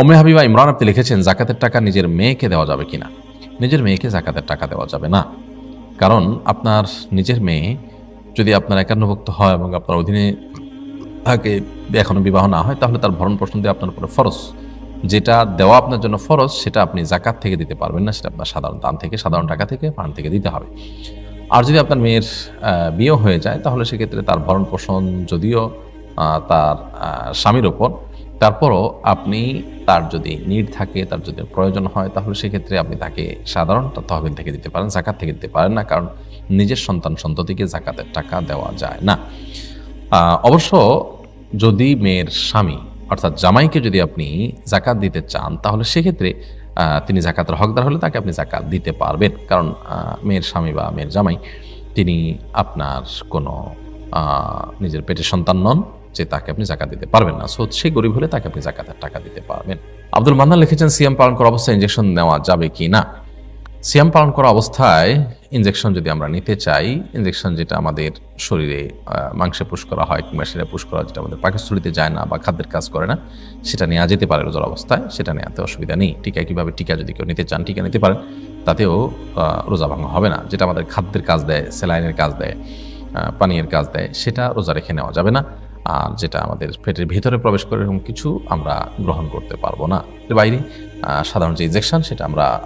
অমে হাবিবা ইমরান আপনি লিখেছেন, জাকাতের টাকা নিজের মেয়েকে দেওয়া যাবে কিনা? নিজের মেয়েকে জাকাতের টাকা দেওয়া যাবে না। কারণ আপনার নিজের মেয়ে যদি আপনার একান্নভুক্ত হয় এবং আপনার অধীনে থাকে, এখনও বিবাহ না হয়, তাহলে তার ভরণ পোষণ দিয়ে আপনার উপরে ফরজ। যেটা দেওয়া আপনার জন্য ফরজ, সেটা আপনি জাকাত থেকে দিতে পারবেন না, সেটা আপনার সাধারণ দান থেকে, সাধারণ টাকা থেকে ফান্ড থেকে দিতে হবে। আর যদি আপনার মেয়ের বিয়ে হয়ে যায়, তাহলে সেক্ষেত্রে তার ভরণ পোষণ যদিও তার স্বামীর ওপর তারপরও আপনি, তার যদি নিড থাকে, তার যদি প্রয়োজন হয়, তাহলে সেক্ষেত্রে আপনি তাকে সাধারণ তহবিল থেকে দিতে পারেন, জাকাত থেকে দিতে পারেন না, কারণ নিজের সন্তান সন্ততিকে জাকাতের টাকা দেওয়া যায় না। অবশ্য যদি মেয়ের স্বামী, অর্থাৎ জামাইকে যদি আপনি জাকাত দিতে চান, তাহলে সেক্ষেত্রে তিনি জাকাতের হকদার হলে তাকে আপনি জাকাত দিতে পারবেন। কারণ মেয়ের স্বামী বা মেয়ের জামাই, তিনি আপনার কোনো নিজের পেটের সন্তান নন। যে তাকে আপনি জাকাত দিতে পারবেন না। সো সে গরিব হলে তাকে আপনি জাকাতের টাকা দিতে পারবেন। আব্দুল মান্নান লিখেছেন সিএম পালন করা অবস্থায় ইঞ্জেকশন নেওয়া যাবে কি না? সিয়াম পালন করা অবস্থায় ইঞ্জেকশন যদি আমরা নিতে চাই ইঞ্জেকশন যেটা আমাদের শরীরে মাংসে পুশ করা হয় কিংবা সেটা পুশ করা যেটা আমাদের পাকস্থলিতে যায় না বা খাদ্যের কাজ করে না, সেটা নেওয়া যেতে পারে রোজার অবস্থায়, সেটা নেওয়াতে অসুবিধা নেই। টিকা কীভাবে টিকা যদি কেউ নিতে চান, টিকা নিতে পারেন, তাতেও রোজা ভাঙা হবে না। যেটা আমাদের খাদ্যের কাজ দেয়, স্যালাইনের কাজ দেয় পানীয়ের কাজ দেয়, সেটা রোজা রেখে নেওয়া যাবে না। আর যেটা আমাদের পেটের ভিতরে প্রবেশ করে এরকম কিছু আমরা গ্রহণ করতে পারব না। বাইরে সাধারণ যে ইনজেকশন সেটা আমরা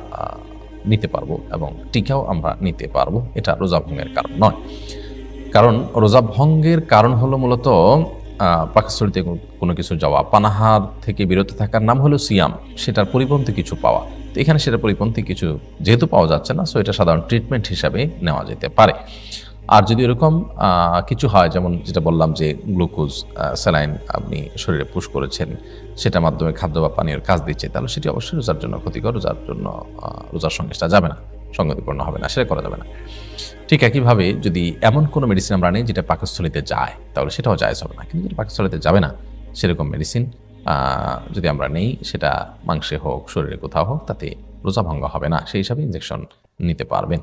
নিতে পারব এবং টিকাও আমরা নিতে পারব। এটা রোজা ভঙ্গের কারণ নয়। কারণ রোজা ভঙ্গের কারণ হলো মূলত কোনো- কোনো কিছু যাওয়া, পানাহার থেকে বিরত থাকার নাম হলো সিয়াম। সেটার পরিপন্থী কিছু পাওয়া। তো এখানে সেটা পরিপন্থী কিছু যেহেতু পাওয়া যাচ্ছে না সো এটা সাধারণ ট্রিটমেন্ট হিসাবে নেওয়া যেতে পারে। আর যদি এরকম কিছু হয়, যেমন যেটা বললাম যে গ্লুকোজ স্যালাইন আপনি শরীরে পুশ করেছেন, সেটার মাধ্যমে খাদ্য বা পানীয় কাজ দিচ্ছে, তাহলে সেটি অবশ্যই রোজার জন্য ক্ষতিকর, রোজার জন্য রোজার সঙ্গে সেটা যাবে না, সঙ্গতিপূর্ণ হবে না, সেটা করা যাবে না। ঠিক একইভাবে যদি এমন কোনো মেডিসিন আমরা নিই যেটা পাকস্থলিতে যায়, তাহলে সেটাও জায়জ হবে না, কিন্তু যেটা পাকস্থলিতে যাবে না, সেরকম মেডিসিন যদি আমরা নেই, সেটা মাংসে হোক, শরীরে কোথাও হোক, তাতে রোজা ভঙ্গ হবে না, সেই হিসাবে ইনজেকশন নিতে পারবেন।